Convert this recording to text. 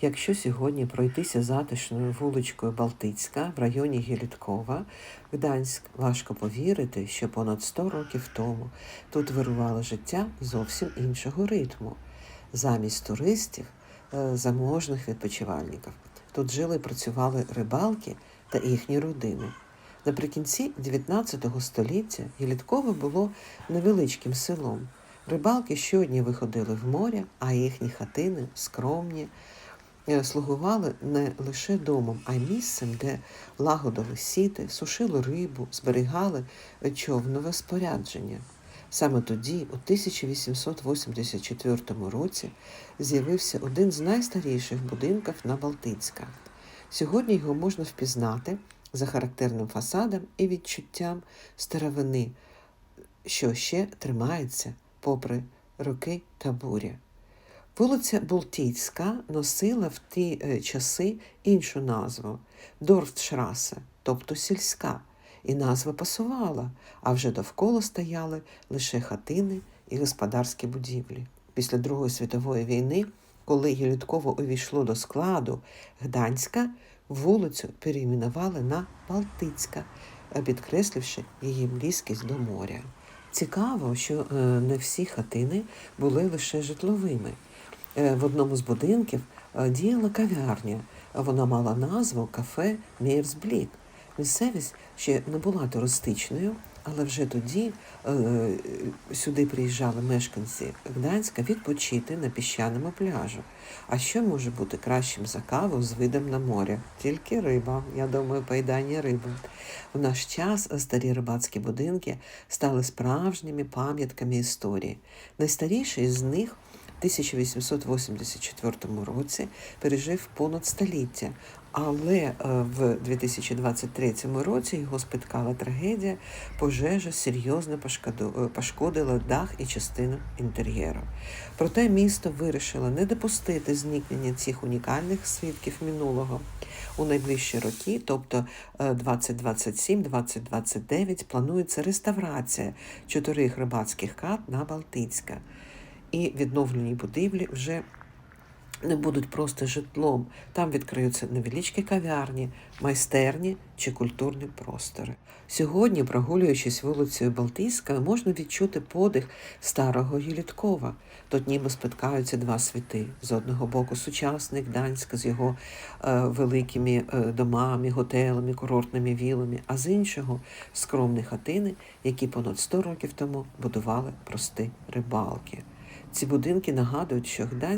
Якщо сьогодні пройтися затишною вуличкою Балтицька в районі Гіліткова, Гданськ, важко повірити, що понад 100 років тому тут вирувало життя зовсім іншого ритму. Замість туристів, е, заможних відпочивальників. Тут жили і працювали рибалки та їхні родини. Наприкінці 19 століття Гіліткове було невеличким селом. Рибалки щодня виходили в море, а їхні хатини скромні, слугували не лише домом, а й місцем, де лагодили сіти, сушили рибу, зберігали човнове спорядження. Саме тоді, у 1884 році, з'явився один з найстаріших будинків на Балтицька. Сьогодні його можна впізнати за характерним фасадом і відчуттям старовини, що ще тримається попри роки та буря. Вулиця Бултійська носила в ті е, часи іншу назву Дорфтшрасе, тобто сільська, і назва пасувала, а вже довкола стояли лише хатини і господарські будівлі. Після Другої світової війни, коли Гілітково увійшло до складу Гданська, вулицю перейменували на Балтицька, е, підкресливши її близькість до моря. Цікаво, що е, не всі хатини були лише житловими. Е, В одному з будинків е, діяла кав'ярня. Вона мала назву кафе Мірсблік. Місцевість ще не була туристичною, але вже тоді е, сюди приїжджали мешканці Гданська відпочити на піщаному пляжу. А що може бути кращим за каву з видом на море? Тільки риба, я думаю, поїдання риби. В наш час старі рибацькі будинки стали справжніми пам'ятками історії. Найстаріший з них 1884 році пережив понад століття, але е, в 2023 році його спіткала трагедія, пожежа серйозно е, пошкодила дах і частину інтер'єру. Проте місто вирішило не допустити зникнення цих унікальних свідків минулого. У найближчі роки, тобто е, 2027-2029, планується реставрація чотирьох рибацьких хат на Балтицька. І відновлені будівлі вже не будуть просто житлом. Там відкриються невеличкі кав'ярні, майстерні чи культурні простори. Сьогодні, прогулюючись вулицею Балтійська, можна відчути подих старого Єліткова. Тут ніби спіткаються два світи. З одного боку сучасний Гданськ з його е, великими е, домами, готелями, курортними вілами, а з іншого скромні хатини, які понад 100 років тому будували прості рибалки. Ці будинки нагадують, що Гданськ